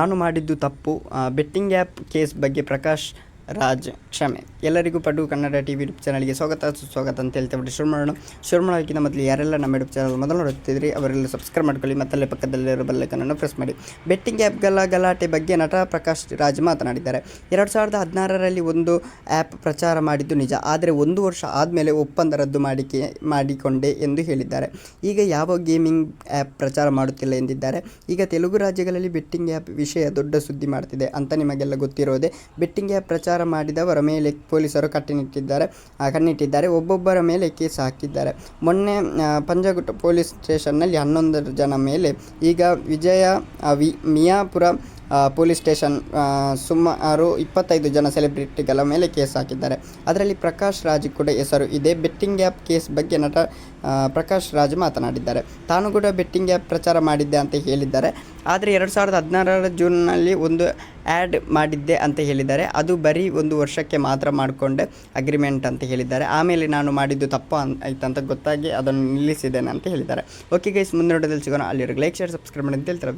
ನಾನು ಮಾಡಿದ್ದು ತಪ್ಪು. ಬೆಟ್ಟಿಂಗ್ ಆ್ಯಪ್ ಕೇಸ್ ಬಗ್ಗೆ ಪ್ರಕಾಶ್ ರಾಜ್ ಕ್ಷಮೆ. ಎಲ್ಲರಿಗೂ ಪಡು ಕನ್ನಡ ಟಿ ವಿ ಯೂಟ್ಯೂಬ್ ಚಾನಲ್ಗೆ ಸ್ವಾಗತ, ಸುಸ್ವಾಗತ ಅಂತ ಹೇಳ್ತೇವೆ. ಬಿಟ್ಟು ಶುರು ಮಾಡೋಣ. ಶುರು ಮಾಡೋಕ್ಕಿಂತ ಮೊದಲು ಯಾರೆಲ್ಲ ನಮ್ಮ ಯೂಟ್ಯೂಬ್ ಚಾನಲ್ ಮೊದಲು ನೋಡುತ್ತಿದ್ರಿ ಅವರೆಲ್ಲ ಸಬ್ಸ್ಕ್ರೈಬ್ ಮಾಡ್ಕೊಳ್ಳಿ, ಮತ್ತಲ್ಲೇ ಪಕ್ಕದಲ್ಲಿರೋ ಬೆಲ್ಲೈಕನನ್ನು ಪ್ರೆಸ್ ಮಾಡಿ. ಬೆಟ್ಟಿಂಗ್ ಆ್ಯಪ್ಗಳ ಗಲಾಟೆ ಬಗ್ಗೆ ನಟ ಪ್ರಕಾಶ್ ರಾಜ್ ಮಾತನಾಡಿದ್ದಾರೆ. ಎರಡು ಸಾವಿರದ ಹದಿನಾರರಲ್ಲಿ ಒಂದು ಆ್ಯಪ್ ಪ್ರಚಾರ ಮಾಡಿದ್ದು ನಿಜ. ಆದರೆ ಒಂದು ವರ್ಷ ಆದಮೇಲೆ ಒಪ್ಪಂದ ರದ್ದು ಮಾಡಿಕೆ, ಮಾಡಿಕೊಂಡೆ ಎಂದು ಹೇಳಿದ್ದಾರೆ. ಈಗ ಯಾವ ಗೇಮಿಂಗ್ ಆ್ಯಪ್ ಪ್ರಚಾರ ಮಾಡುತ್ತಿಲ್ಲ ಎಂದಿದ್ದಾರೆ. ಈಗ ತೆಲುಗು ರಾಜ್ಯಗಳಲ್ಲಿ ಬೆಟ್ಟಿಂಗ್ ಆ್ಯಪ್ ವಿಷಯ ದೊಡ್ಡ ಸುದ್ದಿ ಮಾಡ್ತಿದೆ ಅಂತ ನಿಮಗೆಲ್ಲ ಗೊತ್ತಿರೋದೆ. ಬೆಟ್ಟಿಂಗ್ ಆ್ಯಪ್ ಪ್ರಚಾರ ಮಾಡಿದವರ ಮೇಲೆ ಪೊಲೀಸರು ಕಟ್ಟಿನಿಟ್ಟಿದ್ದಾರೆ ಕಣ್ಣಿಟ್ಟಿದ್ದಾರೆ. ಒಬ್ಬೊಬ್ಬರ ಮೇಲೆ ಕೇಸ್ ಹಾಕಿದ್ದಾರೆ. ಮೊನ್ನೆ ಪಂಜಗುಟ್ಟ ಪೊಲೀಸ್ ಸ್ಟೇಷನ್ನಲ್ಲಿ ಹನ್ನೊಂದು ಜನ ಮೇಲೆ ಈಗ ವಿಜಯ ವಿ, ಮಿಯಾಪುರ ಪೊಲೀಸ್ ಸ್ಟೇಷನ್ ಸುಮಾರು ಇಪ್ಪತ್ತೈದು ಜನ ಸೆಲೆಬ್ರಿಟಿಗಳ ಮೇಲೆ ಕೇಸ್ ಹಾಕಿದ್ದಾರೆ. ಅದರಲ್ಲಿ ಪ್ರಕಾಶ್ ರಾಜ್ ಕೂಡ ಹೆಸರು ಇದೆ. ಬೆಟ್ಟಿಂಗ್ ಆ್ಯಪ್ ಕೇಸ್ ಬಗ್ಗೆ ನಟ ಪ್ರಕಾಶ್ ರಾಜ್ ಮಾತನಾಡಿದ್ದಾರೆ. ತಾನು ಕೂಡ ಬೆಟ್ಟಿಂಗ್ ಆ್ಯಪ್ ಪ್ರಚಾರ ಮಾಡಿದ್ದೆ ಅಂತ ಹೇಳಿದ್ದಾರೆ. ಆದರೆ ಎರಡು ಸಾವಿರದ ಹದಿನಾರರ ಜೂನ್ನಲ್ಲಿ ಒಂದು ಆ್ಯಡ್ ಮಾಡಿದ್ದೆ ಅಂತ ಹೇಳಿದ್ದಾರೆ. ಅದು ಬರೀ ಒಂದು ವರ್ಷಕ್ಕೆ ಮಾತ್ರ ಮಾಡಿಕೊಂಡೆ ಅಗ್ರಿಮೆಂಟ್ ಅಂತ ಹೇಳಿದ್ದಾರೆ. ಆಮೇಲೆ ನಾನು ಮಾಡಿದ್ದು ತಪ್ಪು ಅಂತ ಆಯ್ತಂತ ಗೊತ್ತಾಗಿ ಅದನ್ನು ನಿಲ್ಲಿಸಿದ್ದೇನೆ ಅಂತ ಹೇಳಿದ್ದಾರೆ. ಓಕೆ ಗೈಸ್ ಮುಂದೆ ನೋಡೋದಲ್ಲಿ ಸಿಗೋಣ. ಅಲ್ಲಿರೋ ಲೈಕ್ ಶೇರ್ ಸಬ್ಸ್ಕ್ರೈಬ್ ಮಾಡಿ ಅಂತ ಹೇಳ್ತಾರೆ?